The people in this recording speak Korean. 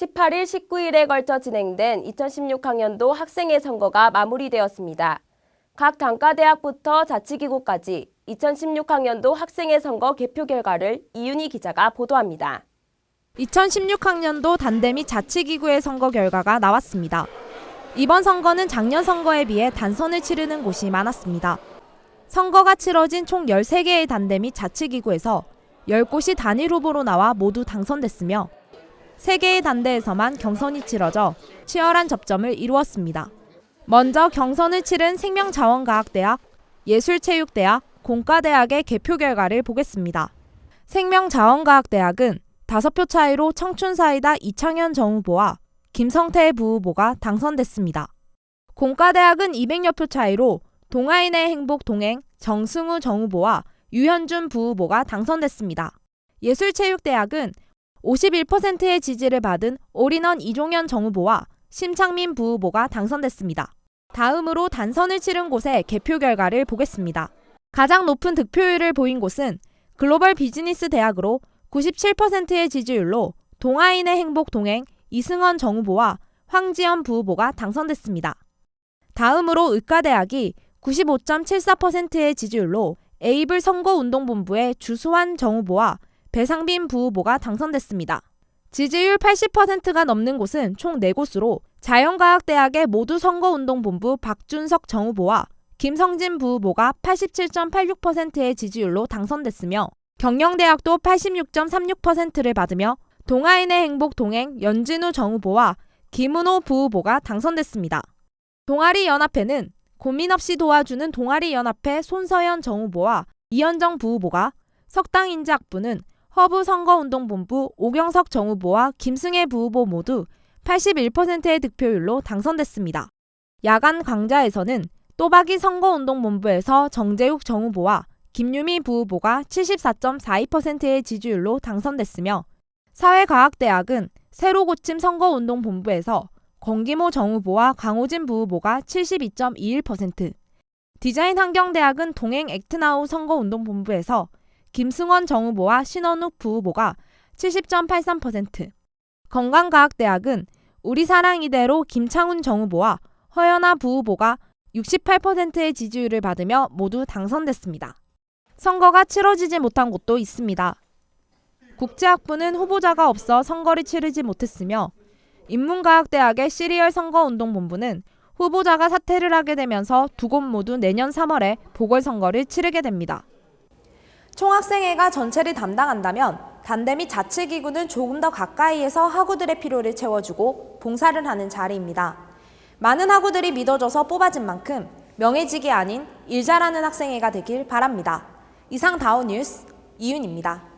18일, 19일에 걸쳐 진행된 2016학년도 학생회 선거가 마무리되었습니다. 각 단과대학부터 자치기구까지 2016학년도 학생회 선거 개표 결과를 이윤희 기자가 보도합니다. 2016학년도 단대 및 자치기구의 선거 결과가 나왔습니다. 이번 선거는 작년 선거에 비해 단선을 치르는 곳이 많았습니다. 선거가 치러진 총 13개의 단대 및 자치기구에서 10곳이 단일 후보로 나와 모두 당선됐으며 3개의 단대에서만 경선이 치러져 치열한 접점을 이루었습니다. 먼저 경선을 치른 생명자원과학대학, 예술체육대학, 공과대학의 개표 결과를 보겠습니다. 생명자원과학대학은 5표 차이로 청춘사이다 이창현 정 후보와 김성태 부후보가 당선됐습니다. 공과대학은 200여 표 차이로 동아인의 행복 동행 정승우 정 후보와 유현준 부후보가 당선됐습니다. 예술체육대학은 51%의 지지를 받은 올인원 이종현 정 후보와 심창민 부 후보가 당선됐습니다. 다음으로 단선을 치른 곳의 개표 결과를 보겠습니다. 가장 높은 득표율을 보인 곳은 글로벌 비즈니스 대학으로 97%의 지지율로 동아인의 행복 동행 이승원 정 후보와 황지연 부 후보가 당선됐습니다. 다음으로 의과대학이 95.74%의 지지율로 에이블 선거운동본부의 주수환 정 후보와 배상빈 부후보가 당선됐습니다. 지지율 80%가 넘는 곳은 총 4곳으로 자연과학대학의 모두 선거운동본부 박준석 정 후보와 김성진 부후보가 87.86%의 지지율로 당선됐으며 경영대학도 86.36%를 받으며 동아인의 행복 동행 연진우 정 후보와 김은호 부후보가 당선됐습니다. 동아리 연합회는 고민 없이 도와주는 동아리 연합회 손서연 정 후보와 이현정 부후보가 석당인재학부는 허브 선거운동본부 오경석 정 후보와 김승혜 부후보 모두 81%의 득표율로 당선됐습니다. 야간 광자에서는 또박이 선거운동본부에서 정재욱 정 후보와 김유미 부후보가 74.42%의 지지율로 당선됐으며 사회과학대학은 새로 고침 선거운동본부에서 권기모 정 후보와 강호진 부후보가 72.21%, 디자인환경대학은 동행 액트나우 선거운동본부에서 김승원 정 후보와 신원욱 부후보가 70.83%, 건강과학대학은 우리 사랑 이대로 김창훈 정 후보와 허연아 부후보가 68%의 지지율을 받으며 모두 당선됐습니다. 선거가 치러지지 못한 곳도 있습니다. 국제학부는 후보자가 없어 선거를 치르지 못했으며 인문과학대학의 시리얼 선거운동본부는 후보자가 사퇴를 하게 되면서 두 곳 모두 내년 3월에 보궐선거를 치르게 됩니다. 총학생회가 전체를 담당한다면 단대 및 자치기구는 조금 더 가까이에서 학우들의 필요를 채워주고 봉사를 하는 자리입니다. 많은 학우들이 믿어줘서 뽑아진 만큼 명예직이 아닌 일 잘하는 학생회가 되길 바랍니다. 이상 다운 뉴스 이윤입니다.